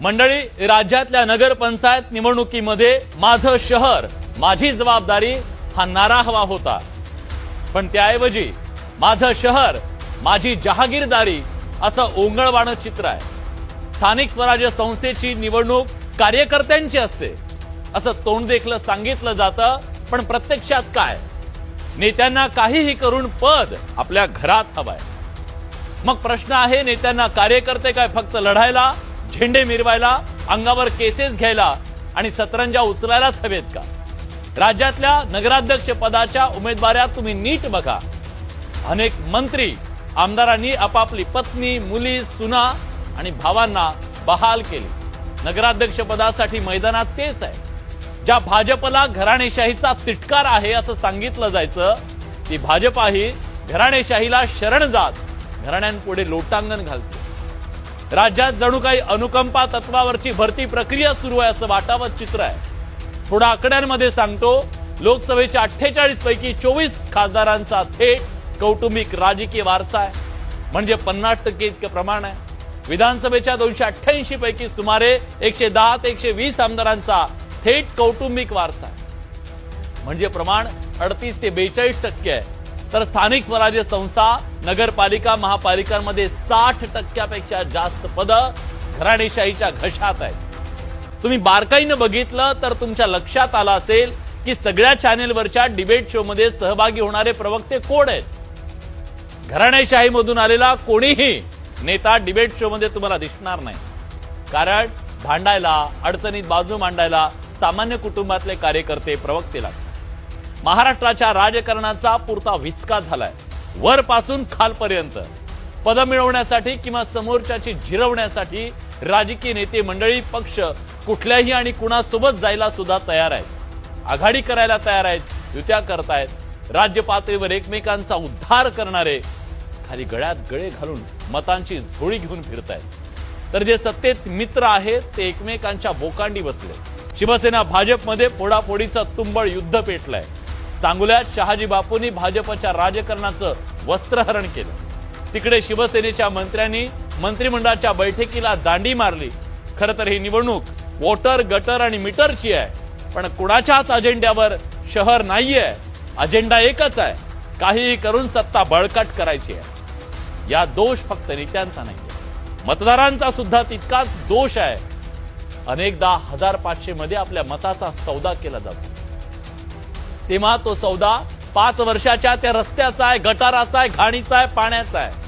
मंडळी राज्यातल्या नगरपंचायत निवडणुकीमध्ये माझं शहर माझी जबाबदारी हा नारा हवा होता. पण त्याऐवजी माझं शहर माझी जहागीरदारी असं ओंगळवाणं चित्र आहे. स्थानिक स्वराज्य संस्थेची निवडणूक कार्यकर्त्यांची असते असं तोंड देखलं सांगितलं जातं पण प्रत्यक्षात काय? नेत्यांना काहीही करून पद आपल्या घरात हवंय. मग प्रश्न आहे नेत्यांना कार्यकर्ते काय फक्त लढायला? झेंडे मिरवायला अंगावर केसेस घ्यायला आणि सतरंजा उचलायलाच हवेत का? राज्यातल्या नगराध्यक्ष पदाच्या उमेदवाऱ्या तुम्ही नीट बघा. अनेक मंत्री आमदारांनी आपापली पत्नी मुली सुना आणि भावांना बहाल केली. नगराध्यक्ष पदासाठी मैदानात तेच आहे. ज्या भाजपला घराणेशाहीचा तिटकार आहे असं सांगितलं जायचं ती भाजपाही घराणेशाहीला शरण जात घराण्यांपुढे लोटांगण घालते. राज्यात जणू काही अनुकंपा तत्वावरची भरती प्रक्रिया सुरू आहे असं वाटावत चित्र आहे. थोडा आकड्यांमध्ये सांगतो लोकसभेच्या अठ्ठेचाळीस पैकी चोवीस खासदारांचा थेट कौटुंबिक राजकीय वारसा आहे. म्हणजे पन्नास टक्के इतकं प्रमाण आहे. विधानसभेच्या दोनशे अठ्ठ्याऐंशी पैकी सुमारे एकशे दहा ते एकशे वीस आमदारांचा थेट कौटुंबिक वारसा आहे. म्हणजे प्रमाण अडतीस ते बेचाळीस टक्के आहे. तर स्थानिक स्वराज्य संस्था नगरपालिका महापालिकांमध्ये साठ टक्क्यापेक्षा जास्त पदं घराणेशाहीच्या घशात आहेत. तुम्ही बारकाईनं बघितलं तर तुमच्या लक्षात आलं असेल की सगळ्या चॅनेलवरच्या डिबेट शो मध्ये सहभागी होणारे प्रवक्ते कोण आहेत? घराणेशाहीमधून आलेला कोणीही नेता डिबेट शो मध्ये तुम्हाला दिसणार नाही. कारण भांडायला अडचणीत बाजू मांडायला सामान्य कुटुंबातले कार्यकर्ते प्रवक्ते लागतात. महाराष्ट्राच्या राजकारणाचा पुरता विचका झालाय. वरपासून खालपर्यंत. पद मिळवण्यासाठी किंवा समोरच्याची झिरवण्यासाठी राजकीय नेते मंडळी पक्ष कुठल्याही आणि कुणासोबत जायला सुद्धा तयार आहेत. आघाडी करायला तयार आहेत युत्या करतायत. राज्य पातळीवर एकमेकांचा उद्धार करणारे खाली गळ्यात गळे घालून मतांची झोळी घेऊन फिरतायत. तर जे सत्तेत मित्र आहेत ते एकमेकांच्या बोकांडी बसले. शिवसेना भाजपमध्ये फोडाफोडीचं तुंबळ युद्ध पेटलंय. सांगोल्यात शहाजी बापूंनी भाजपच्या राजकारणाचं वस्त्रहरण केलं. तिकडे शिवसेनेच्या मंत्र्यांनी मंत्रिमंडळाच्या बैठकीला दांडी मारली. खरं तर ही निवडणूक वॉटर गटर आणि मीटरची आहे. पण कुणाच्याच अजेंड्यावर शहर नाहीये. अजेंडा एकच आहे. काहीही करून सत्ता बळकट करायची आहे. या दोष फक्त नेत्यांचा नाही. मतदारांचा सुद्धा तितकाच दोष आहे. अनेकदा हजार पाचशे मध्ये आपल्या मताचा सौदा केला जातो. तेव्हा तो सौदा पाच वर्षाच्या त्या रस्त्याचा आहे गटाराचा आहे घाणीचा आहे पाण्याचा आहे.